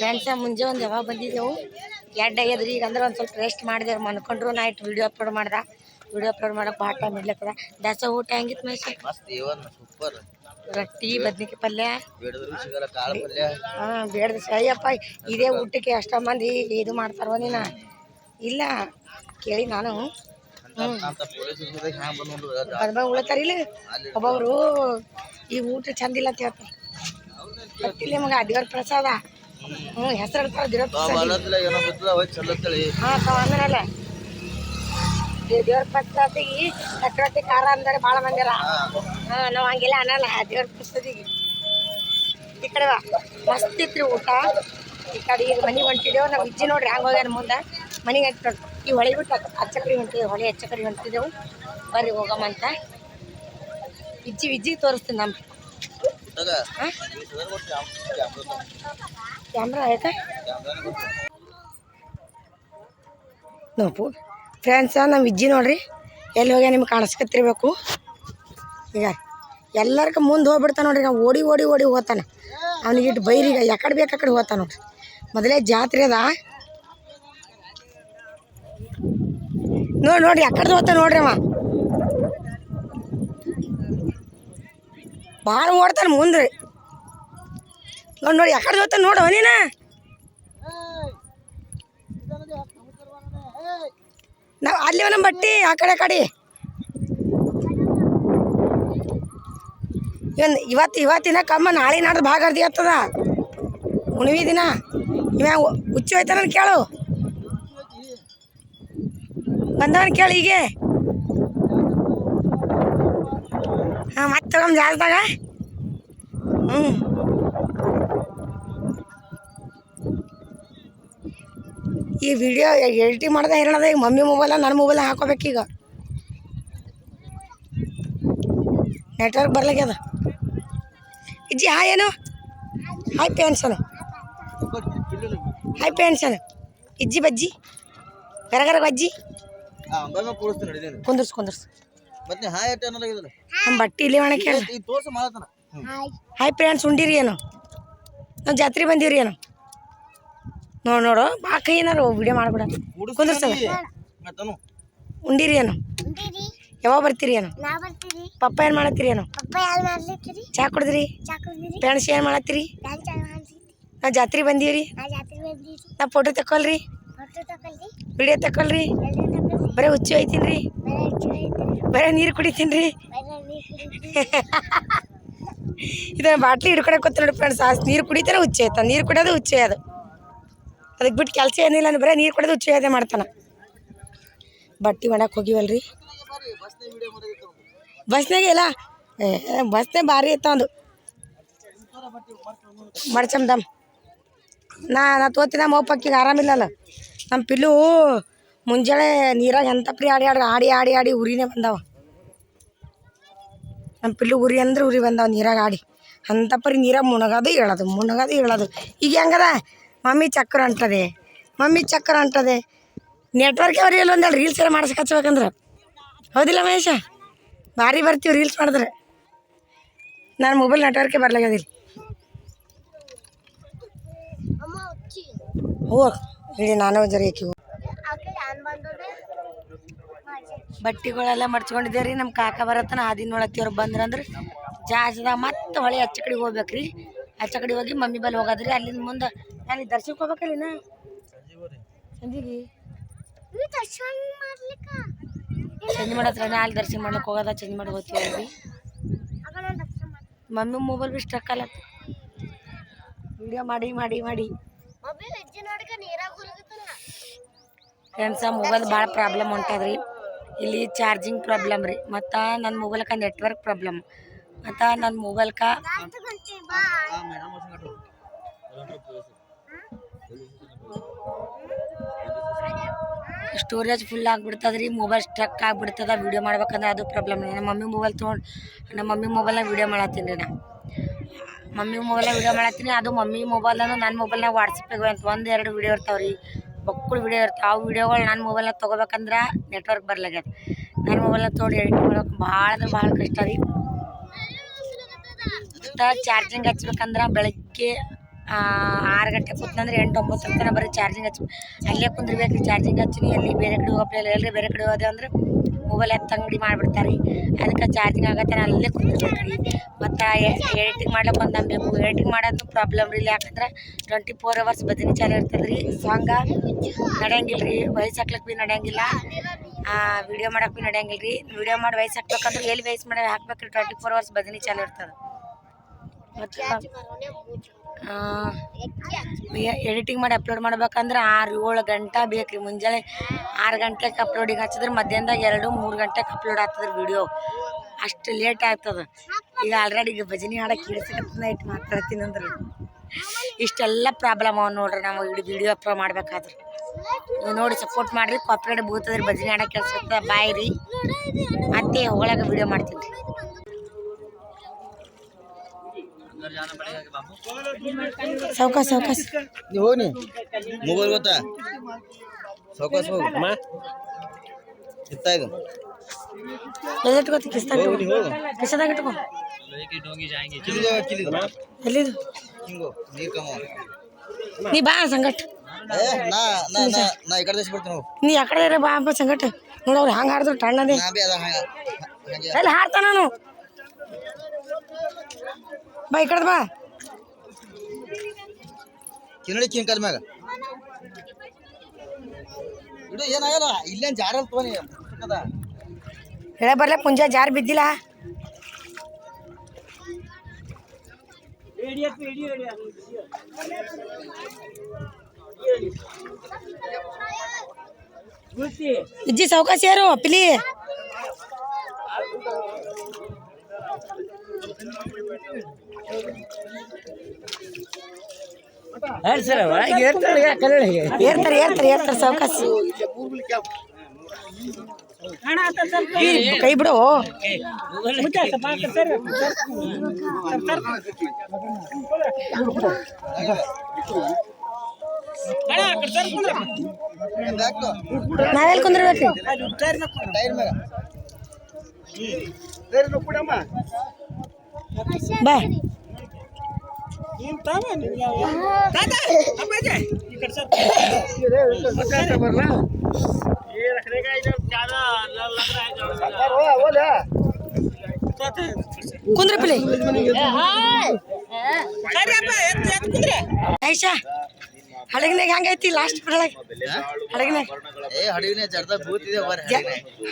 Friends ಮುಂಜೆ ಒಂದು ಯಾವಾಗ ಬಂದಿದ್ದೆವು? ಎಡ್ ಆಗ್ಯದ್ರಿ. ಈಗ ಅಂದ್ರೆ ಒಂದು ಸ್ವಲ್ಪ ರೆಸ್ಟ್ ಮಾಡಿದೆವು ಮನ್ಕೊಂಡ್ರು ನೈಟ್ ವಿಡಿಯೋ ಅಪ್ಲೋಡ್ ಮಾಡ್ದ. ವಿಡಿಯೋ ಅಪ್ಲೋಡ್ ಮಾಡಕ್ಕೆ ಭಾಳ ಟೈಮ್ ಇಡ್ಲತ್ತದ ದಾಸ ಊಟ ಹೆಂಗಿತ್ತು ಇವನ್ ಸೂಪರ್ ರೊಟ್ಟಿ ಬದ್ನಿಕಾಯಿ ಪಲ್ಯ. ಹಾಂ ಬೇಡದ ಅಯ್ಯಪ್ಪ ಇದೇ ಊಟಕ್ಕೆ ಅಷ್ಟ ಮಂದಿ ಇದು ಮಾಡ್ತಾರೋ ನೀನ? ಇಲ್ಲ ಕೇಳಿ ನಾನು. ಅಂತ ಅಂತ ಪೊಲೀಸ್ ಹ್ಯಾಂಗ ಬಂದ್ ನೋಡ್ರಿ ಬಂದ್ ಬಂದು ಉಳತಾರ ಇಲ್ಲ? ಅಲ್ಲಿ ಒಬ್ಬೊಬ್ರು ಈ ಊಟ ಚಂದಿಲ್ಲ ಅಂತ ಹೇಳ್ತಾರೆ. ಗೊತ್ತಿಲ್ಲ ಮಗ ಪ್ರಸಾದ. ಹ್ಞೂ ಹೆಸರು ಹೇಳ್ತಾರ ದೇವ್ರ ತಾವ್ ಪ್ರಸಾದ ಏನೋ ಗೊತ್ತದ ಹೋಗಿ ಚಲ್ಲತ್ತಳಿ ಹಾಂ ತಾವ ಅಂದ್ರಲ್ಲ ದೇವ್ರ ಪ್ರಸಾದಿಗೆ ಸಕ್ರತಿ ಖಾರ ಅಂದರೆ ಭಾಳ ಮಂದಿರ ಹಾಂ ನಾವು ಹಂಗೆಲ್ಲ ಅನ್ನಲ್ಲ ದೇವ್ರ ಈ ಕಡೆ ಮಸ್ತ್ ಇತ್ರಿ ಊಟ. ಈ ಕಡೆ ಈಗ ಮನೆಗೆ ಹೊಂಟಿದ್ದೇವು ನಾವು ಇಜ್ಜಿ ನೋಡ್ರಿ ಹಂಗೆ ಹೋಗ್ಯಾನ ಮುಂದೆ. ಮನೆಗೆ ಈ ಹೊಳೆ ಬಿಟ್ಟು ಹಚ್ಚಕರಿ ಹೊಂಟಿದ್ದೇವೆ ಹೊಳೆ ಹಚ್ಚಕರಿ ಹೊಂಟಿದ್ದೆವು ಬರ್ರಿ ಹೋಗಮ್ಮಂತ ಇಜ್ಜಿ ಇಜ್ಜಿಗೆ ತೋರಿಸ್ತೀನಿ ನಮ್ಮ ಹಾಂ? ಕ್ಯಾಮ್ರಾ ಆಯ್ತಾ? ನೋಪು ಫ್ರೆಂಡ್ಸ ನಮ್ಮ ವಿಜ್ಜಿ ನೋಡ್ರಿ. ಎಲ್ಲಿ ಹೋಗ್ಯ ನಿಮ್ಗೆ ಕಾಣಿಸ್ಕತ್ತಿರ್ಬೇಕು ಈಗ ಎಲ್ಲರ್ಕ ಮುಂದೆ ಹೋಗ್ಬಿಡ್ತಾನೆ ನೋಡ್ರಿ. ನಾವು ಓಡಿ ಓಡಿ ಓಡಿ ಹೋಗ್ತಾನೆ. ಅವ್ನಿಗೆ ಇಟ್ಟು ಬೈರಿಗ ಯಾಕಡೆ ಬೇಕು ಆ ಕಡೆ ಹೋಗ್ತಾನೆ ನೋಡ್ರಿ. ಮೊದಲೇ ಜಾತ್ರೆ ಅದ. ನೋಡಿ ನೋಡಿ ಯಾಕಡೆ ಹೋಗ್ತಾನೆ ನೋಡ್ರಿ ಅವ. ಭಾಳ ಓಡ್ತಾನೆ ಮುಂದೆ ನೋಡಿ ನೋಡಿ, ಯಾಕಡೆ ಜೊತೆ ನೋಡು ನೀನ ನಾವು ಅಲ್ಲಿ ನಮ್ಮ ಬಟ್ಟಿ, ಆ ಕಡೆ ಆ ಕಡೆ. ಇವನ್ ಇವತ್ತು ಇವತ್ತಿನ ಕಮ್ಮ, ನಾಳೆ ನಾಡ್ದು ಭಾಗ ಅರ್ಧಿ ಆಗ್ತದ? ಹುಣ್ವಿ ದಿನ? ಇವ ಹುಚ್ಚು ಹೋಯ್ತಾನ ಕೇಳು. ಬಂದವನ್ ಕೇಳು ಹೀಗೆ. ಹಾಂ, ಮತ್ತೆ ನಮ್ಮ ಜಾಗದಾಗ ಹ್ಞೂ ಈ ವಿಡಿಯೋ ಎಲ್ಟಿ ಮಾಡ್ದೆ ಹೇಳೋದ ಈಗ ಮಮ್ಮಿ ಮೊಬೈಲ ನನ್ನ ಮೊಬೈಲ್ ಹಾಕೋಬೇಕೀಗ ನೆಟ್ವರ್ಕ್ ಬರ್ಲಾಗ್ಯದ ಇಜ್ಜಿ ಹಾಯ್ ಏನು ಹಾಯ್ ಪೇನ್ಸನು ಹಾಯ್ ಪೇನ್ಸನು ಇಜ್ಜಿ ಬಜ್ಜಿ ಗರಗರ ಬಜ್ಜಿ. ಕುಂದರ್ಸು ಕುಂದರ್ಸು. ನಮ್ಮ ಬಟ್ಟೆ ಇಲ್ಲಿ ಒಣ ಕೇಳ. ಈ ತೋರ್ಸ ಮಾಡತನ ಹಾಯ್ ಫ್ರೆಂಡ್ಸ್ ಉಂಡಿರಿ ಏನು? ನಾವು ಜಾತ್ರೆ ಬಂದೀವ್ರಿ ಏನು? ನೋಡು ನೋಡು ಬಾ ಕೈ ಏನಾರು ವಿಡಿಯೋ ಮಾಡ್ಬಿಡ. ಕುಂದಿರ್ಸಲ್ಲ ಉಂಡಿರಿ ಏನು? ಯಾವಾಗ ಬರ್ತೀರಿ ಏನು? ಪಪ್ಪ ಏನು ಮಾಡತ್ತೀರಿ ಏನು? ಚಾ ಕುಡಿದ್ರಿ? ಫ್ರೆಂಡ್ಸ್ ಏನು ಮಾಡತ್ತೀರಿ? ನಾವು ಜಾತ್ರೆ ಬಂದೀವ್ರಿ. ನಾ ಫೋಟೋ ತಕೊಳ್ರಿ ವಿಡಿಯೋ ತಕೊಳ್ರಿ ಬರೀ ಹುಚ್ಚು ಐತೀನಿ ರೀ ಬೇರೆ ನೀರು ಕುಡಿತೀನಿ ರೀ ಇದನ್ನ ಬಾಟ್ಲಿ ಹಿಡ್ಕೊಳಕ್ಕೆ ಗೊತ್ತ ನೋಡಿ ಫ್ರೆಂಡ್ಸ್. ಆ ನೀರು ಕುಡಿತಾರೆ ಹುಚ್ಚು ಆಯ್ತು. ನೀರು ಕುಡಿಯೋದು ಹುಚ್ಚು ಅದು ಅದಕ್ಕೆ ಬಿಟ್ಟು ಕೆಲಸ ಏನಿಲ್ಲ ಬರೀ ನೀರು ಕೊಡೋದು ಅದೇ ಮಾಡ್ತಾನೆ. ಬಟ್ಟೆ ಒಣಕ್ಕೆ ಹೋಗಿವಲ್ರಿ? ಬಸ್ನಾಗೆ ಇಲ್ಲ. ಬಸ್ನೇ ಭಾರಿ ಇತ್ತು ಒಂದು. ಮಡ್ಚಮ್ ನಾ ನಾ ತೋತಿನ ಮೋಪಕ್ಕಿಗೆ ಆರಾಮಿಲ್ಲಲ್ಲ. ನಮ್ಮ ಪಿಲ್ಲು ಮುಂಜಾನೆ ನೀರಾಗ ಎಂತ ಪ್ರಿ ಆಡಿ ಆಡಿ ಆಡಿ ಆಡಿ ಆಡಿ ಉರಿನೇ ಬಂದಾವ. ನಮ್ಮ ಪಿಲ್ಲು ಉರಿ ಅಂದ್ರೆ ಉರಿ ಬಂದಾವ ನೀರಾಗ ಆಡಿ. ಅಂತ ಪರಿ ನೀರಾಗ ಮುಣಗೋದು ಹೇಳೋದು ಮುಣಗೋದು ಹೇಳೋದು ಈಗ ಹೆಂಗದ? ಮಮ್ಮಿ ಚಕ್ರ ಅಂಟದೆ ಮಮ್ಮಿ ಚಕ್ರ ಅಂಟದೆ ನೆಟ್ವರ್ಕ್ ಅವ್ರಿ ಇಲ್ಲ ಒಂದೆರಡು ರೀಲ್ಸ್ ಎಲ್ಲ ಮಾಡ್ಸಕ್ಕೆ ಹಚ್ಬೇಕಂದ್ರೆ. ಹೌದಿಲ್ಲ ಮಹೇಶ? ಭಾರಿ ಬರ್ತೀವಿ ರೀಲ್ಸ್ ಮಾಡಿದ್ರೆ. ನನ್ನ ಮೊಬೈಲ್ ನೆಟ್ವರ್ಕೆ ಬರ್ಲಾಗದಿಲ್ಲ ಹೋ ಹೇಳಿ ನಾನು ಜರ ಏಕಿ ಹೋಗ್ ಆ ಕಡೆ ಆನ್ ಬಂದದೆ ಬಟ್ಟೆಗಳೆಲ್ಲ ಮಡ್ಚ್ಕೊಂಡಿದ್ದೇವೆ ರೀ ನಮ್ಮ ಕಾಕ ಬರತ್ತನ ಬಂದ್ರೆ ಅಂದ್ರೆ ಜಾಸ್ತಿದಾಗ ಮತ್ತೆ ಹೊಳೆ ಹಚ್ಚ ಕಡೆ ಹೋಗ್ಬೇಕ್ರಿ. ಹಚ್ಚ ಕಡೆ ಹೋಗಿ ಮಮ್ಮಿ ಬಲ್ಲಿ ಹೋಗೋದ್ರಿ. ಅಲ್ಲಿಂದ ಮುಂದೆ ನಾನು ದರ್ಶನಕ್ಕೆ ಸಂಜಿಗೆ? ನೀವು ದರ್ಶನ ಮಾಡ್ಲಿಕ್ಕ? ಚೇಂಜ್ ಮಾಡತ್ರ ಅಲ್ಲಿ ದರ್ಶನ ಮಾಡ್ಲಿಕ್ಕೆ ಹೋಗೋದ ಚೇಂಜ್ ಮಾಡಿ ಹೋಗ್ತೀವಿ ದರ್ಶನ ಮಮ್ಮಿ ಮೊಬೈಲ್ ಬಿ ಸ್ಟ್ರಕ್ ಅಲ್ಲ ವಿಡಿಯೋ ಮಾಡಿ ಮಾಡಿ ಮಾಡಿ. ಫ್ರೆಂಡ್ಸ ಮೊಬೈಲ್ ಭಾಳ ಪ್ರಾಬ್ಲಮ್ ಹೊಂಟದ್ರಿ ಇಲ್ಲಿ ಚಾರ್ಜಿಂಗ್ ಪ್ರಾಬ್ಲಮ್ ರೀ. ಮತ್ತು ನನ್ನ ಮೊಬೈಲ್ಕ ನೆಟ್ವರ್ಕ್ ಪ್ರಾಬ್ಲಮ್ ಮತ್ತು ನನ್ನ ಮೊಬೈಲ್ಕ ನಾನು ತಗೊಂತೀವಿ ಬಾ ಸ್ಟೋರೇಜ್ ಫುಲ್ ಆಗಿಬಿಡ್ತದೆ ರೀ ಮೊಬೈಲ್ ಸ್ಟ್ರಕ್ ಆಗಿಬಿಡ್ತದ ವೀಡಿಯೋ ಮಾಡ್ಬೇಕಂದ್ರೆ ಅದು ಪ್ರಾಬ್ಲಮ್ ನಮ್ಮ ಮಮ್ಮಿ ಮೊಬೈಲ್ ತೊಗೊಂಡು, ನಮ್ಮ ಮಮ್ಮಿ ಮೊಬೈಲ್ನಾಗ ವೀಡಿಯೋ ಮಾಡತ್ತೀನಿ ರೀ ನಾ. ಮಮ್ಮಿ ಮೊಬೈಲ್ನಾಗ ವೀಡಿಯೋ ಮಾಡತ್ತೀನಿ, ಅದು ಮಮ್ಮಿ ಮೊಬೈಲ್ನೂ ನನ್ನ ಮೊಬೈಲ್ನಾಗ ವಾಟ್ಸಪ್ಪಿಗೆ ಅಂತ ಒಂದು ಎರಡು ವೀಡಿಯೋ ಇರ್ತಾವೆ ರೀ ಮಕ್ಕಳು ವೀಡಿಯೋ ಇರ್ತಾವೆ. ಆ ವೀಡಿಯೋಗಳು ನನ್ನ ಮೊಬೈಲ್ನಾಗ ತೊಗೋಬೇಕಂದ್ರೆ ನೆಟ್ವರ್ಕ್ ಬರ್ಲಾಗ್ಯದ. ನನ್ನ ಮೊಬೈಲ್ನಾಗ ತೊಗೊಂಡು ಎಡಿಟ್ ಮಾಡೋಕೆ ಭಾಳ ಅಂದ್ರೆ ಭಾಳ ಕಷ್ಟ ರೀ. ಚಾರ್ಜಿಂಗ್ ಹಚ್ಬೇಕಂದ್ರೆ ಬೆಳಗ್ಗೆ ಆರು ಗಂಟೆ ಕೂತ್ನಂದ್ರೆ ಎಂಟು ಒಂಬತ್ತರ ತನಕ ಬರೀ ಚಾರ್ಜಿಂಗ್ ಹಚ್ಚಿ ಅಲ್ಲೇ ಕುಂದಿರ್ಬೇಕು ರೀ ಚಾರ್ಜಿಂಗ್ ಹಚ್ಚಿನಿ ಎಲ್ಲಿ ಬೇರೆ ಕಡೆ ಹೋಗಪ್ಪ ಎಲ್ಲರೂ ಬೇರೆ ಕಡೆ ಹೋದೆ ಅಂದ್ರೆ ಮೊಬೈಲ್ ಎತ್ತ ಅಂಗಡಿ ಮಾಡಿಬಿಡ್ತಾರೆ ಅದಕ್ಕೆ ಚಾರ್ಜಿಂಗ್ ಆಗತ್ತೆ ನಾನು ಅಲ್ಲೇ ಕುಂದಿರ್ಬೇಕು ರೀ ಮತ್ತು ಎಡಿಟಿಂಗ್ ಮಾಡ್ಲಿಕ್ಕೆ ಒಂದು ಎಡಿಟಿಂಗ್ ಮಾಡೋದು ಪ್ರಾಬ್ಲಮ್ ರೀ, ಇಲ್ಲಿ ಯಾಕಂದ್ರೆ ಟ್ವೆಂಟಿ ಫೋರ್ ಅವರ್ಸ್ ಬದನಿ ಚಾಲು ಇರ್ತದೆ ರೀ ಸಾಂಗ ನಡೆಯಂಗಿಲ್ಲ ರೀ ವಯಸ್ಸು ಹಾಕ್ಲಿಕ್ಕೆ ಭೀ ನಡೆಯಂಗಿಲ್ಲ ವಿಡಿಯೋ ಮಾಡೋಕೆ ಭೀ ನಡೆಯಂಗಿಲ್ಲ ರೀ ವಿಡಿಯೋ ಮಾಡಿ ವಯಸ್ಸು ಹಾಕ್ಬೇಕಂದ್ರೆ ಎಲ್ಲಿ ವಯಸ್ಸು ಮಾಡಿ ಹಾಕ್ಬೇಕು ರೀ ಟ್ವೆಂಟಿ ಫೋರ್ ಅವರ್ಸ್ ಭಜನೆ ಚಾಲು ಇರ್ತದೆ. ಮತ್ತು ಎಡಿಟಿಂಗ್ ಮಾಡಿ ಅಪ್ಲೋಡ್ ಮಾಡ್ಬೇಕಂದ್ರೆ ಆರು ಏಳು ಗಂಟೆ ಬೇಕು ರೀ ಮುಂಜಾನೆ ಆರು ಗಂಟೆಗೆ ಅಪ್ಲೋಡಿಗೆ ಹಚ್ಚಿದ್ರೆ ಮಧ್ಯಾಹ್ನದಾಗ ಎರಡು, ಮೂರು ಗಂಟೆಗೆ ಅಪ್ಲೋಡ್ ಆಗ್ತದೆ ವಿಡಿಯೋ ಅಷ್ಟು ಲೇಟ್ ಆಗ್ತದೆ. ಈಗ ಆಲ್ರೆಡಿ ಈಗ ಭಜನೆ ಹಾಡಕ್ಕೆ ಹಿಡಿಸಕತ್ತ ಇಟ್ಟು ಮಾತಾಡ್ತೀನಿ ಅಂದ್ರೆ. ಇಷ್ಟೆಲ್ಲ ಪ್ರಾಬ್ಲಮ್ ಅವ ನೋಡ್ರಿ ನಾವು ಇಡೀ ವಿಡಿಯೋ ಅಪ್ಲೋಡ್ ಮಾಡ್ಬೇಕಾದ್ರೆ. ನೀವು ನೋಡಿ ಸಪೋರ್ಟ್ ಮಾಡಿರಿ ಕಾಪ್ರೇಟ್ ಬೂತದ್ರಿ ಭಜನೆ ಹಾಡಕ್ಕೆ ಕೆಲಸ ಬಾಯ್ ರೀ. ಮತ್ತೆ ಒಳಗೆ ವಿಡಿಯೋ ಮಾಡ್ತೀನಿ. ರೀ ಸಾವ್ಕಾಸ್ ಸಾವ್ಕಾಸ್ ನೀವು ಹೋಗಿ ಮೊಬೈಲ್ ಗೊತ್ತಾ ಸಾವ್ಕಾಸ್ ಹೋಗು ಇತ್ತ ಇದು ಎಲ್ಲಿಟ್ಕೋ ಕಿಸ್ತಾಗ ಹೋಗು ನೀ ಹೋಗು ಕಿಸದಾಗ ಇಟ್ಕೋ ಕಿಲಿದು ಕಿಲಿದು ಎಲ್ಲಿದು ಹಿಂಗು ನೀರು ಕಮ್ಮ ನೀ ಬಾ ಸಂಗಟ್ ಏ ನಾ ನಾ ನಾ ನಾ ಈ ಕಡೆ ದೇಶ ಬರ್ತೀನಿ ಹೋಗು ನೀ ಆ ಕಡೆ ಬಾ ಬಾ ಸಂಗಟ್ ನೋಡವ್ರು ಹಂಗೆ ಹಾಡಿದ್ರು ಟಣ್ಣದೆ ನಾ ಬಿ ಅದ ಹಂಗ ಹಂಗೆ ಎಲ್ಲಿ ಹಾಡ್ತಾನ ನಾನು ಬಾ ಈ ಕಡೆ ಬಾ ಕಿನ್ನಡಿ ಕಿನ್ ಕಲ್ ಮ್ಯಾಗ. ಇಡು ಏನಾಗಲ್ಲ ಇಲ್ಲೇನ್ ಜಾರಲ್ ತೋನಿ ಅದ ಹೇಳ, ಬರ್ಲ, ಪುಂಜ, ಜಾರ್ ಬಿದ್ದಿಲ್ಲ? ಇಜ್ಜಿ ಸಾವ್ಕಾಸ್ ಯಾರು ಪಿಲಿ ಏರ್ತಾರೆ ಏರ್ತಾರೆ ಏರ್ತಾರೆ ಸಾವ್ಕಾಸ್. ಈ ಕೈ ಬಿಡು. ನಾವೆಲ್ಲಿ ಕುಂದಿರ್ಬೇಕು? ಬಾ. ಕುಂದ್ರ ಪಿಲಿ. ಐಶಾ ಹಡಗಿನಾಗ ಹೆಂಗೈತಿ ಲಾಸ್ಟ್ ಬಿಡಲಾಗ ಹಡಗಿನಾಗ? ಏ ಹಡಗಿನ ಜರ್ದ ಬೂತಿದೆ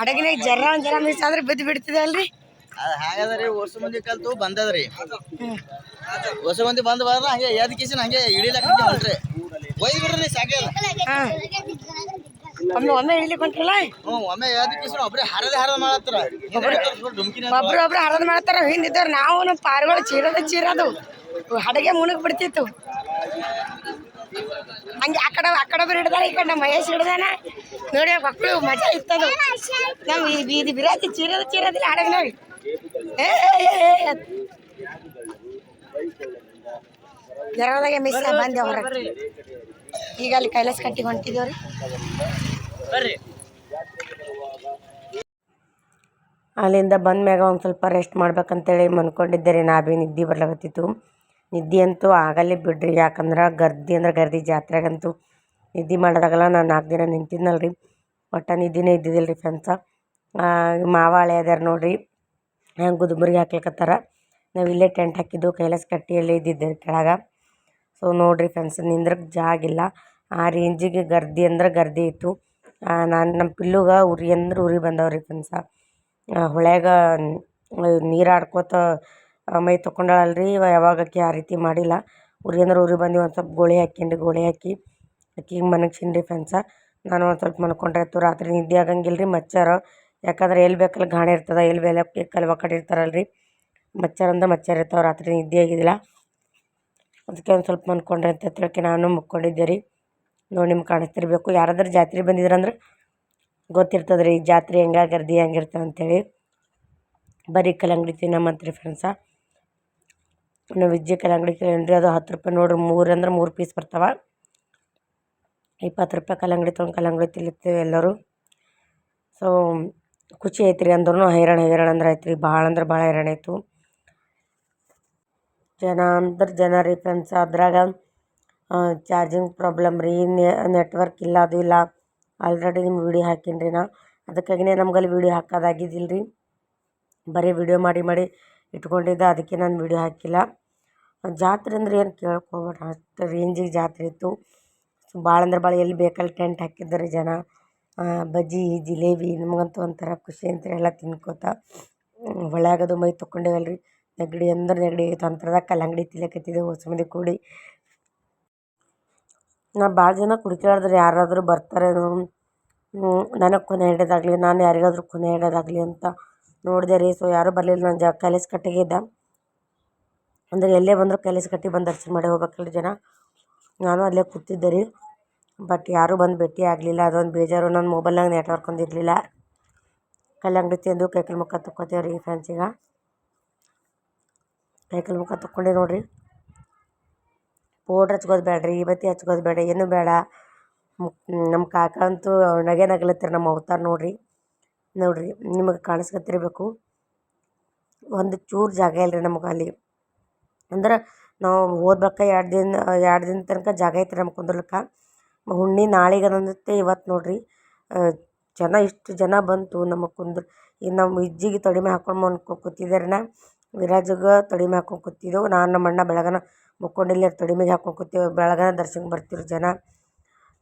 ಹಡಗಿನಾಗ. ಜರ ಮಿಸ್ ಆದ್ರೆ ಬಿದ್ದು ಬಿಡ್ತಿದೆ ಅಲ್ರಿ? ಅದ ಹಾಗಾದ್ರಿ ವರ್ಷ ಮಂದಿ ಕಲ್ತು ಬಂದದ್ರಿ ವರ್ಷ ಮಂದಿ ಬಂದ್ ಬಾರ ಹಂಗೆ ಎದ್ ಕಿಸಿನ ಹಂಗೆ ಇಳಿಲಕ್ಕ ಹೊಂಟ್ರಿ. ಒಯ್ದು ಬಿಡ್ರಿ ಒಮ್ಮೆ ಒಮ್ಮೆ ಇಳಿಲಿಕ್ಕೆ ಹೊಂಟ್ರಲ್ಲ ಹ್ಞೂ ಒಮ್ಮೆ ಎದ್ ಕಿಸಿನ ಒಬ್ರೇ ಹರದ ಹರದ ಮಾಡತ್ತಾರ. ಒಬ್ರು ಒಬ್ರು ಹರದ ಮಾಡತ್ತಾರ ಹಿಂದಿದ್ದವ್ರು ನಾವು ನಮ್ಮ ಪಾರಿಗಳು ಚೀರದ ಚೀರದು. ಹಡಗೆ ಮುಣಗ್ ಬಿಡ್ತಿತ್ತು. ಹಂಗೆ ಆ ಕಡೆ ಆ ಕಡೆ ಹಿಡ್ದಾರ ಈ ಕಡೆ ಮಹೇಶ್ ಹಿಡ್ದಾನ. ನೋಡಿ ಮಕ್ಕಳು ಮಜಾ ಇತ್ತದು. ನಾವು ಈ ಬೀದಿ ಬಿರಾತಿ ಚೀರದ ಚೀರದಿಲ್ಲ ಹಡಗ ಜರದಾಗೆ ಮಿಸ್ ಬಂದೆ ಹೊರಗೆ ಈಗ ಅಲ್ಲಿ ಕೈಲಾಸ ಕಟ್ಟಿಗೆ ಹೊಂಟಿದ್ದೇವ್ರಿ ಅಲ್ಲಿಂದ ಬಂದ ಮ್ಯಾಗ ಒಂದು ಸ್ವಲ್ಪ ರೆಸ್ಟ್ ಮಾಡ್ಬೇಕಂತೇಳಿ ಮನ್ಕೊಂಡಿದ್ದೆ ರೀ ನಾ ಭೀ ನಿದ್ದೆ ಬರ್ಲಾಗತ್ತಿತ್ತು ನಿದ್ದೆ ಅಂತೂ ಆಗಲ್ಲೇ ಬಿಡ್ರಿ ಯಾಕಂದ್ರೆ ಗರ್ದಿ ಅಂದ್ರೆ ಗರ್ದಿ ಜಾತ್ರೆಗಂತೂ ನಿದ್ದೆ ಮಾಡೋದಾಗಲ್ಲ ನಾನು ನಾಲ್ಕು ದಿನ ನಿಂತಿದ್ನಲ್ಲ ರೀ ಒಟ್ಟು ನಿದ್ದೆನೇ ಇದ್ದಿದ್ದಿಲ್ಲ ರೀ ಫ್ರೆಂಡ್ಸ ಮಾವಾಳೆ ಅದಾರ ನೋಡ್ರಿ. ಗುದುಮುರಿಗೆ ಹಾಕ್ಲಿಕತ್ತಾರ. ನಾವು ಇಲ್ಲೇ ಟೆಂಟ್ ಹಾಕಿದ್ದು, ಕೈಲಾಸ ಕಟ್ಟಿಯಲ್ಲಿ ಇದ್ದಿದ್ದು ಕೆಳಗೆ. ಸೊ ನೋಡ್ರಿ ಫ್ರೆಂಡ್ಸ್ ನಿಂದ್ರಕ್ಕೆ ಜಾಗಿಲ್ಲ ಆ ರೇಂಜಿಗೆ ಗರ್ದಿ ಅಂದ್ರೆ ಗರ್ದಿ ಇತ್ತು. ನಾನು ನಮ್ಮ ಪಿಲ್ಲುಗೆ ಉರಿ ಅಂದ್ರೆ ಉರಿ ಬಂದವ್ರಿ ಫ್ರೆಂಡ್ಸ ಹೊಳ್ಯಾಗ ನೀರು ಆಡ್ಕೋತ ಮೈ ತೊಕೊಂಡಾಳಲ್ರಿ ಯಾವಾಗ ಆಕೆ ಆ ರೀತಿ ಮಾಡಿಲ್ಲ. ಉರಿ ಅಂದ್ರೆ ಉರಿ ಬಂದು ಒಂದು ಸ್ವಲ್ಪ ಗೋಳಿ ಹಾಕೀನಿ ಗೋಳಿ ಹಾಕಿ. ಆಕಿಗೆ ಮನಗ್ಸಿನ್ರಿ ಫ್ರೆಂಡ್ಸ ನಾನು ಒಂದು ಸ್ವಲ್ಪ ಮನ್ಕೊಂಡ್ರೆ ಆಯ್ತು, ರಾತ್ರಿ ನಿದ್ದೆ ಆಗಂಗಿಲ್ಲ ರೀ ಮಚ್ಚಾರ. ಯಾಕಂದ್ರೆ ಎಲ್ಲಿ ಬೇಕಲ್ಲಿ ಗಾಣ ಇರ್ತದೆ, ಎಲ್ಲಿ ಬೇಲೆ ಕಲ್ವ ಕಡೆ ಇರ್ತಾರಲ್ರಿ. ರೀ ಅಂದ್ರೆ ಮಚ್ಚರ್ ಇರ್ತಾವೆ ರಾತ್ರಿ ನಿದ್ದೆ ಆಗಿದ್ದಿಲ್ಲ ಅದಕ್ಕೆ ಒಂದು ಸ್ವಲ್ಪ ಮನ್ಕೊಂಡ್ರೆ ಅಂತ ತಿಳ್ಕೆ ನಾನು ಮುಕ್ಕೊಂಡಿದ್ದೆ ರೀ ನೋಡಿ ನಿಮ್ಗೆ ಕಾಣಿಸ್ತಿರ್ಬೇಕು. ಯಾರಾದ್ರೂ ಜಾತ್ರೆ ಬಂದಿದ್ರಂದ್ರೆ ಗೊತ್ತಿರ್ತದೆ ರೀ ಜಾತ್ರೆ ಹೆಂಗೆ ಗರ್ದಿ ಹೆಂಗಿರ್ತದೆ ಅಂತೇಳಿ. ಬರೀ ಕಲ್ಲಂಗಡಿ ತಿನ್ನಮ್ಮಂತ್ರಿ ಫ್ರೆಂಡ್ಸ ನಾವು ವಿಜ್ಜಿ ಕಲ್ಲಂಗಡಿ ತಿನ್ನಿ ಅದು ಹತ್ತು ರೂಪಾಯಿ ನೋಡ್ರಿ, ಮೂರು ಅಂದ್ರೆ ಮೂರು ಪೀಸ್ ಬರ್ತಾವೆ. ಇಪ್ಪತ್ತು ರೂಪಾಯಿ ಕಲ್ಲಂಗಡಿ ತೊಗೊಂಡು ಕಲ್ಲಂಗಡಿ ತಿಲ್ಲುತ್ತೇವೆ ಎಲ್ಲರೂ. ಸೊ ಖುಷಿ ಐತೆ ರೀ ಅಂದ್ರೂ ಹೈರಾಣ ಹೈರಾಣ ಅಂದ್ರೆ ಐತೆ ರೀ ಭಾಳ ಅಂದ್ರೆ ಭಾಳ ಹೈರಾಣ ಆಯಿತು. ಜನ ಅಂದ್ರೆ ಜನ ರೀ ಫ್ರೆಂಡ್ಸ್ ಅದ್ರಾಗ ಚಾರ್ಜಿಂಗ್ ಪ್ರಾಬ್ಲಮ್ ರೀ ನೆಟ್ವರ್ಕ್ ಇಲ್ಲ, ಅದು ಇಲ್ಲ. ಆಲ್ರೆಡಿ ನಿಮ್ಗೆ ವೀಡಿಯೋ ಹಾಕೀನಿ ರೀ ನಾ. ಅದಕ್ಕಾಗಿನೇ ನಮ್ಗೆ ಅಲ್ಲಿ ವೀಡಿಯೋ ಹಾಕೋದಾಗಿದ್ದಿಲ್ಲ ರೀ ಬರೀ ವೀಡಿಯೋ ಮಾಡಿ ಮಾಡಿ ಇಟ್ಕೊಂಡಿದ್ದೆ, ಅದಕ್ಕೆ ನಾನು ವೀಡಿಯೋ ಹಾಕಿಲ್ಲ. ಜಾತ್ರೆ ಅಂದ್ರೆ ಏನು ಹೋಗ್ಬೇಡ್ರಿ ಅಷ್ಟು ರೇಂಜಿಗೆ ಜಾತ್ರೆ ಇತ್ತು. ಭಾಳ ಅಂದ್ರೆ ಭಾಳ ಎಲ್ಲಿ ಬೇಕಲ್ಲಿ ಟೆಂಟ್ ಹಾಕಿದ್ದಾರೆ ಜನ. ಬಜ್ಜಿ, ಜಿಲೇಬಿ ನಮಗಂತೂ ಒಂಥರ ಖುಷಿ ಅಂತ ಎಲ್ಲ ತಿನ್ಕೋತ ಹೊಳ್ಯಾಗದು ಮೈ ತೊಕೊಂಡೇವಲ್ಲ ರೀ ನೆಗಡಿ ಅಂದ್ರೆ ನೆಗಡಿ ತಂತ್ರದಾಗ ಕಲ್ಲಂಗಡಿ ಹೊಸ ಮಂದಿ ಕೂಡಿ. ನಾ ಭಾಳ ಜನ ಕುಡ್ಕ್ಯಾಡ್ದ್ರು ಯಾರಾದರೂ ಬರ್ತಾರೇನೋ. ನನಗೆ ಕೊನೆ ಹಿಡಿಯೋದಾಗಲಿ ನಾನು ಯಾರಿಗಾದರೂ ಕೊನೆ ಹಿಡಿಯೋದಾಗಲಿ ಅಂತ ನೋಡಿದೆ ರೀ. ಸೊ ಯಾರೂ ಬರಲಿಲ್ಲ, ನಾನು ಜ ಕೈಲಾಸ ಕಟ್ಟಿಗೆ ಇದ್ದ. ಅಂದರೆ ಎಲ್ಲೇ ಬಂದರೂ ಕೈಲಾಸ ಕಟ್ಟಿ ಬಂದು ದರ್ಶನ ಮಾಡಿ ಹೋಗ್ಬೇಕಲ್ಲ ಜನ. ನಾನು ಅಲ್ಲೇ ಕೂತಿದ್ದೆ ರೀ. ಬಟ್ ಯಾರೂ ಬಂದು ಭೇಟಿ ಆಗಲಿಲ್ಲ. ಅದೊಂದು ಬೇಜಾರು. ನನ್ನ ಮೊಬೈಲ್ನಾಗ ನೆಟ್ವರ್ಕ್ ಒಂದು ಇರಲಿಲ್ಲ. ಕಲ್ಲಂಗಡಿ ತಿಂದು ಕೈಕಾಲು ಮುಖ ತೊಕ್ಕೋತೇವೆ ರೀ ಫ್ರೆಂಡ್ಸಿಗೆ ಕೈಕಾಲು ಮುಖ ತೊಕ್ಕೊಂಡೆ ನೋಡಿರಿ. ಪೌಡ್ರ್ ಹಚ್ಕೋದು ಬೇಡ್ರಿ ಇವತ್ತಿ ಹಚ್ಕೋದು ಬೇಡ ಏನು ಬೇಡ ನಮ್ಮ ಕಾಕ ಅಂತೂ ನಗೆ ನಗಲತ್ತೀರಿ ನಮ್ಮ ಅವತಾರ ನೋಡಿರಿ. ನೋಡಿರಿ, ನಿಮಗೆ ಕಾಣಿಸ್ಕೊತಿರ್ಬೇಕು ಒಂದು ಚೂರು ಜಾಗ ಇಲ್ಲರಿ ನಮಗೆ ಅಲ್ಲಿ. ಅಂದ್ರೆ ನಾವು ಹೋದ್ಬೇಕ ಎರಡು ದಿನ ಎರಡು ದಿನ ತನಕ ಜಾಗ ಐತ್ರಿ ನಮ್ಗೆ ಕುಂದ್ರಲಿಕ್ಕೆ. ಹುಣ್ಣಿ ನಾಳೆಗೆ ಅದೊಂದಿತ್ತು ಇವತ್ತು ನೋಡಿರಿ. ಜನ ಇಷ್ಟು ಜನ ಬಂತು ನಮಗೆ ಕುಂದ್ರ ಈಗ ನಮ್ಮ ಇಜ್ಜಿಗೆ ತಡಿಮೆ ಹಾಕೊಂಡು ಮನ್ಕೊ ಕೂತಿದ್ದಾರನ ವಿರಾಜಗೆ ತಡಿಮೆ ಹಾಕೊಂಡು ಕೂತಿದ್ದೆವು. ನಾನು ನಮ್ಮ ಅಣ್ಣ ಬೆಳಗನ ಮುಕ್ಕೊಂಡಿಲ್ಲ ತಡಿಮೆಗೆ ಹಾಕೊಂಡು ಕೂತೇವೆ ಬೆಳಗನ ದರ್ಶನಕ್ಕೆ ಬರ್ತಿರು ಜನ.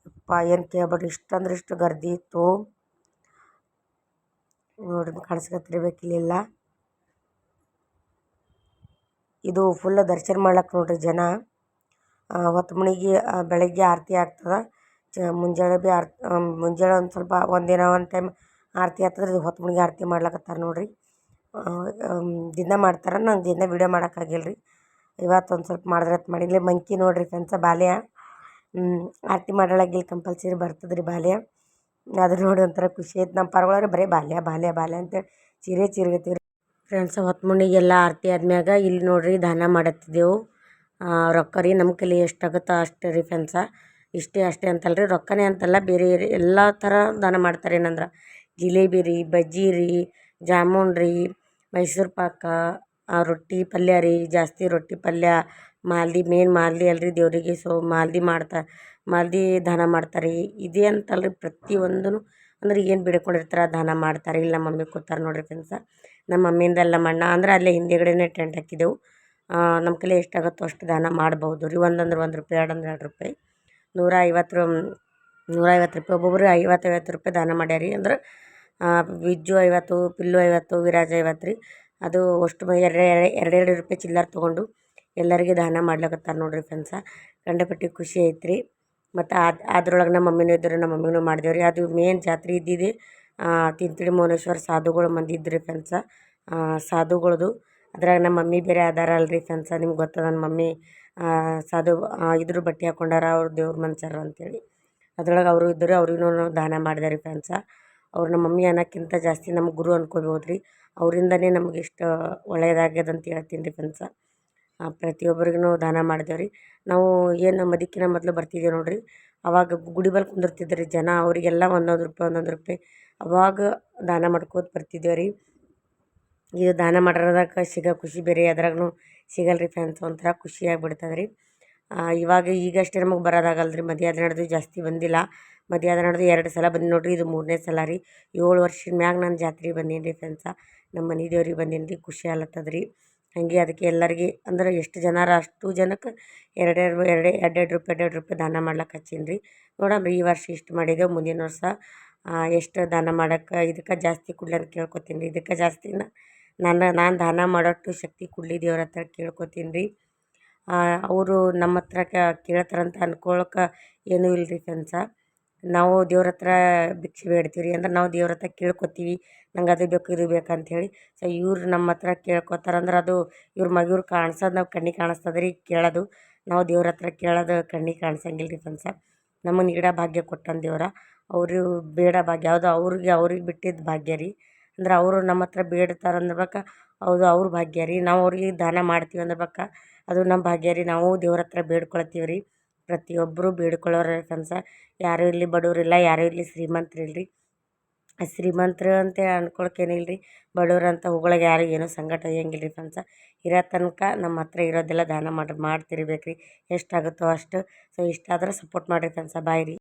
ಅಪ್ಪ, ಏನು ಕೇಳ್ಬೇಡ್ರಿ? ಇಷ್ಟು ಅಂದ್ರೆ ಇಷ್ಟು ಗರ್ದಿ ಇತ್ತು. ನೋಡಿ ಕಾಣಿಸ್ಕೊತಿರ್ಬೇಕು ಇಲ್ಲೆಲ್ಲ ಇದು ಫುಲ್ ದರ್ಶನ ಮಾಡ್ಲಕ್ಕೆ ನೋಡ್ರಿ ಜನ. ಹೊತ್ತು ಮುಳುಗಿ ಬೆಳಗ್ಗೆ ಆರತಿ ಆಗ್ತದೆ. ಮುಂಜಾನೆ ಭೀ ಆರ್ತಿ ಮುಂಜಾನೆ ಒಂದು ಸ್ವಲ್ಪ ಒಂದಿನ ಒಂದು ಟೈಮ್ ಆರತಿ ಆಗ್ತದ್ರಿ ಹೊತ್ತು ಮುಳುಗಿ ಆರತಿ ಮಾಡ್ಲಕತ್ತಾರ ನೋಡಿರಿ. ದಿನ ಮಾಡ್ತಾರೆ, ನಂಗೆ ದಿನ ವೀಡಿಯೋ ಮಾಡೋಕ್ಕಾಗಿಲ್ಲ ರೀ ಇವತ್ತು ಒಂದು ಸ್ವಲ್ಪ ಮಾಡಿದ್ರೆ ಅಂತ ಮಾಡೀನಿ ಮಂಕಿ ನೋಡಿರಿ ಫ್ರೆಂಡ್ಸ, ಬಾಲ್ಯ. ಆರತಿ ಮಾಡಲಾಗಿಲ್ಲ ಕಂಪಲ್ಸರಿ ಬರ್ತದೆ ರೀ ಬಾಲ್ಯ. ಅದು ನೋಡಿ ಒಂಥರ ಖುಷಿ ಆಯ್ತು. ನಮ್ಮ ಪಾರ್ಗೊಳಗೆ ಬರೀ ಬಾಲ್ಯ ಬಾಲ್ಯ ಬಾಲ್ಯ ಅಂತೇಳಿ ಚೀರೆ ಚೀರ್ಗತ್ತೀವಿ ಫ್ರೆಂಡ್ಸ, ಹೊತ್ತು ಮುಣಿಗೆಲ್ಲ ಆರತಿ ಆದ್ಮ್ಯಾಗ ಇಲ್ಲಿ ನೋಡಿರಿ ದಾನ ಮಾಡತ್ತಿದ್ದೆವು. ರೊಕ್ಕ ರೀ ನಮ್ಮ ಕೈಲಿ ಎಷ್ಟಾಗುತ್ತೋ ಅಷ್ಟು ರೀ ಫ್ರೆಂಡ್ಸ. ಇಷ್ಟೇ ಅಷ್ಟೇ ಅಂತಲ್ಲ ರೀ ರೊಕ್ಕನೇ ಅಂತಲ್ಲ, ಬೇರೆ ಎಲ್ಲ ಥರ ದಾನ ಮಾಡ್ತಾರೆ. ಏನಂದ್ರೆ ಜಿಲೇಬಿ ರೀ, ಬಜ್ಜಿ ರೀ, ಜಾಮೂನ್ ರೀ, ಮೈಸೂರು ಪಾಕ ರೊಟ್ಟಿ ಪಲ್ಯ ರೀ, ಜಾಸ್ತಿ ರೊಟ್ಟಿ ಪಲ್ಯ, ಮಾಲ್ದಿ ಮೇನ್ ಮಾಲ್ದಿ ಅಲ್ರಿ ದೇವರಿಗೆ. ಸೊ ಮಾಲ್ದಿ ಮಾಡ್ತಾ, ಮಾಲ್ದಿ ದಾನ ಮಾಡ್ತಾರೆ. ಇದೇ ಅಂತಲ್ಲ ರೀ ಪ್ರತಿಯೊಂದೂ ಅಂದ್ರೆ ಏನು ಬಿಡ್ಕೊಂಡಿರ್ತಾರೆ ದಾನ ಮಾಡ್ತಾರೆ. ಇಲ್ಲಿ ನಮ್ಮ ಮಮ್ಮಿ ಕೂತಾರೆ ನೋಡಿರಿ ಫ್ರೆಂಡ್ಸ ನಮ್ಮ ಮಮ್ಮಿಯಿಂದ ನಮ್ಮ ಅಂದ್ರೆ ಅಲ್ಲೇ ಹಿಂದುಗಡೆನೇ ಟೆಂಟ್ ಹಾಕಿದ್ದೆವು ನಮ್ಮ ಕೈಲಿ ಎಷ್ಟಾಗುತ್ತೋ ಅಷ್ಟು ದಾನ ಮಾಡ್ಬೋದು ರೀ. ಒಂದಂದ್ರೆ ಒಂದು ರೂಪಾಯಿ ಎರಡಂದ್ರೆ ಎರಡು ರೂಪಾಯಿ. ನೂರ ಐವತ್ತು ನೂರ ಐವತ್ತು ರೂಪಾಯಿ ಒಬ್ಬೊಬ್ರು ಐವತ್ತು ಐವತ್ತು ರೂಪಾಯಿ ದಾನ ಮಾಡ್ಯಾರ ಅಂದ್ರೆ ವಿಜ್ಜು ಐವತ್ತು, ಪಿಲ್ಲು ಐವತ್ತು, ವಿರಾಜ್ ಐವತ್ತು ರೀ. ಅದು ಅಷ್ಟು ಎರಡು ಎರಡೆರಡು ರೂಪಾಯಿ ಚಿಲ್ಲರ್ ತೊಗೊಂಡು ಎಲ್ಲರಿಗೆ ದಾನ ಮಾಡ್ಲಕತ್ತಾರ ನೋಡಿರಿ ಫ್ರೆಂಡ್ಸ ಕಂಡಪಟ್ಟಿ ಖುಷಿ ಐತೆ ರೀ ಮತ್ತು ಅದು ಅದ್ರೊಳಗೆ ನಮ್ಮ ಮಮ್ಮಿನೂ ಇದ್ದರು, ನಮ್ಮ ಮಮ್ಮಿನೂ ಮಾಡಿದೆವು ರೀ ಅದು ಮೇನ್ ಜಾತ್ರೆ ಇದ್ದಿದ್ದು ತಿಂತಿಳಿ ಮೌನೇಶ್ವರ ಸಾಧುಗಳು ಮಂದಿ ಇದ್ದರು ಫ್ರೆಂಡ್ಸ ಸಾಧುಗಳದು ಅದ್ರಾಗ ನಮ್ಮ ಮಮ್ಮಿ ಬೇರೆ ಅದಾರ ಅಲ್ರಿ ಫ್ರೆಂಡ್ಸ ನಿಮ್ಗೆ ಗೊತ್ತದ ನನ್ನ ಮಮ್ಮಿ ಸಾಧು ಇದ್ರ ಬಟ್ಟೆ ಹಾಕೊಂಡಾರ ಅವ್ರು ದೇವ್ರ ಮನ್ಸಾರು ಅಂತೇಳಿ. ಅದ್ರೊಳಗೆ ಅವರು ಇದ್ದರು, ಅವ್ರಿಗೂ ದಾನ ಮಾಡಿದೆ ರೀ ಫ್ರೆಂಡ್ಸ ಅವ್ರು ನಮ್ಮ ಮಮ್ಮಿ ಅನ್ನೋಕ್ಕಿಂತ ಜಾಸ್ತಿ ನಮ್ಮ ಗುರು ಅನ್ಕೋಬೋದು ರೀ ಅವರಿಂದನೇ ನಮ್ಗೆ ಇಷ್ಟು ಒಳ್ಳೆಯದಾಗ್ಯದ ಅಂತ ಹೇಳ್ತೀನಿ ರೀ ಫ್ರೆಂಡ್ಸ ಪ್ರತಿಯೊಬ್ಬರಿಗೂ ದಾನ ಮಾಡಿದೆವು ರೀ. ನಾವು ಏನು ಮದಿಕಿನ ಮೊದಲು ಬರ್ತಿದ್ದೇವೆ ನೋಡಿರಿ. ಅವಾಗ ಗುಡಿ ಬಲ್ ಕುಂದಿರ್ತಿದ್ರು ರೀ ಜನ, ಅವರಿಗೆಲ್ಲ ಒಂದೊಂದು ರೂಪಾಯಿ ಒಂದೊಂದು ರೂಪಾಯಿ ಅವಾಗ ದಾನ ಮಾಡ್ಕೋತ ಬರ್ತಿದ್ದೇವೆ ರೀ. ಇದು ದಾನ ಮಾಡೋದ್ರಾಗ ಸಿಗೋ ಖುಷಿ ಬೇರೆ ಅದ್ರಾಗೂ ಸಿಗಲ್ಲ ರೀ ಫ್ರೆಂಡ್ಸ್ ಒಂಥರ ಖುಷಿಯಾಗಿ ಬಿಡ್ತದೆ ರೀ ಇವಾಗ ಈಗಷ್ಟೇ ನಮಗೆ ಬರೋದಾಗಲ್ಲ ರೀ ಮದುವೆ ನಡೆದು ಜಾಸ್ತಿ ಬಂದಿಲ್ಲ. ಮದುವೆ ಆದ ನಡೆದು ಎರಡು ಸಲ ಬಂದೀನಿ ನೋಡಿರಿ, ಇದು ಮೂರನೇ ಸಲ ರೀ. ಏಳು ವರ್ಷದ ಮ್ಯಾಗ ನಾನು ಜಾತ್ರೆಗೆ ಬಂದೀನಿ ರೀ ಫ್ರೆಂಡ್ಸ ನಮ್ಮ ಮನೆ ದೇವ್ರಿಗೆ ಬಂದೀನಿ ರೀ ಖುಷಿ ಆಗ್ಲತ್ತದ ರೀ ಹಾಗೆ ಅದಕ್ಕೆ ಎಲ್ಲರಿಗೆ, ಅಂದ್ರೆ ಎಷ್ಟು ಜನರ ಅಷ್ಟು ಜನಕ್ಕೆ ಎರಡೆರಡು ಎರಡು ಎರಡೆರಡು ರೂಪಾಯಿ ಎರಡೆರಡು ರೂಪಾಯಿ ದಾನ ಮಾಡ್ಲಿಕ್ಕೆ ಹಚ್ಚೀನಿ ರೀ ನೋಡಮ್ರಿ ಈ ವರ್ಷ ಇಷ್ಟು ಮಾಡಿದ್ದೆವು ಮುಂದಿನ ವರ್ಷ ಎಷ್ಟು ದಾನ ಮಾಡೋಕ್ಕೆ ಇದಕ್ಕೆ ಜಾಸ್ತಿ ಕೊಡ್ಲಿ ಅಂತ ಕೇಳ್ಕೊತೀನಿ ರೀ ಇದಕ್ಕೆ ಜಾಸ್ತಿನ ನಾನು ನಾನು ದಾನ ಮಾಡೋಷ್ಟು ಶಕ್ತಿ ಕೊಡಲಿ ದೇವ್ರ ಹತ್ರ ಕೇಳ್ಕೊತೀನಿ ರೀ ಅವರು ನಮ್ಮ ಹತ್ರ ಕೇಳ್ತಾರಂತ ಅನ್ಕೊಳಕ್ಕೆ ಏನೂ ಇಲ್ಲ ರೀ ಕನಸ ನಾವು ದೇವ್ರ ಹತ್ರ ಭಿಕ್ಷೆ ಬೇಡ್ತೀವಿ ರೀ ಅಂದ್ರೆ ನಾವು ದೇವ್ರ ಹತ್ರ ಕೇಳ್ಕೊತೀವಿ. ನಂಗೆ ಅದು ಬೇಕು, ಇದು ಬೇಕು ಅಂಥೇಳಿ ಸೊ, ಇವ್ರು ನಮ್ಮ ಹತ್ರ ಕೇಳ್ಕೊತಾರಂದ್ರೆ ಅದು ಇವ್ರ ಮಗ ಇವ್ರು ಕಾಣ್ಸೋದು ನಾವು ಕಣ್ಣಿಗೆ ಕಾಣಿಸ್ತದೆ ರೀ ಕೇಳೋದು. ನಾವು ದೇವ್ರ ಹತ್ರ ಕೇಳೋದು ಕಣ್ಣಿಗೆ ಕಾಣ್ಸಂಗಿಲ್ಲ ರೀ ಕನಸ ನಮಗೆ ನೀಡೋ ಭಾಗ್ಯ ಕೊಟ್ಟಂದು ದೇವ್ರ. ಅವರು ಬೇಡ ಭಾಗ್ಯ. ಯಾವುದು ಅವ್ರಿಗೆ ಅವ್ರಿಗೆ ಬಿಟ್ಟಿದ್ದು ಭಾಗ್ಯ ರೀ. ಅಂದ್ರೆ ಅವರು ನಮ್ಮ ಹತ್ರ ಬೇಡ್ತಾರೆ ಬಕ್ಕ ಹೌದು ಅವ್ರ ಭಾಗ್ಯ ರೀ. ನಾವು ಅವ್ರಿಗೆ ದಾನ ಮಾಡ್ತೀವಿ ಬಕ್ಕ ಅದು ನಮ್ಮ ಭಾಗ್ಯ ರೀ. ನಾವು ದೇವ್ರ ಹತ್ರ ಬೇಡ್ಕೊಳ್ತೀವಿ ರೀ. ಪ್ರತಿಯೊಬ್ಬರು ಬೇಡ್ಕೊಳ್ಳೋರ ಕನಸ. ಯಾರು ಇಲ್ಲಿ ಬಡವರಿಲ್ಲ ಯಾರು ಇಲ್ಲಿ ಶ್ರೀಮಂತರು ರೀ ಶ್ರೀಮಂತರು ಅಂತ ಅನ್ಕೊಳಕ್ಕೇನಿಲ್ಲ ರೀ ಬಡವ್ರು ಅಂತ ಹೊಗಳಕ್ಕೆ ಯಾರು ಏನೂ ಸಂಕಟ ತೆಗಿಯಂಗಿಲ್ಲ ರೀ ಫ್ರೆಂಡ್ಸ ಇರೋ ತನಕ ನಮ್ಮ ಹತ್ರ ಇರೋದೆಲ್ಲ ದಾನ ಮಾಡಿ ಮಾಡ್ತಿರ್ಬೇಕು ರೀ ಎಷ್ಟಾಗುತ್ತೋ ಅಷ್ಟು. ಸೊ ಇಷ್ಟಾದ್ರೆ ಸಪೋರ್ಟ್ ಮಾಡಿರಿ ಕನಸ. ಬಾಯ್ ರೀ.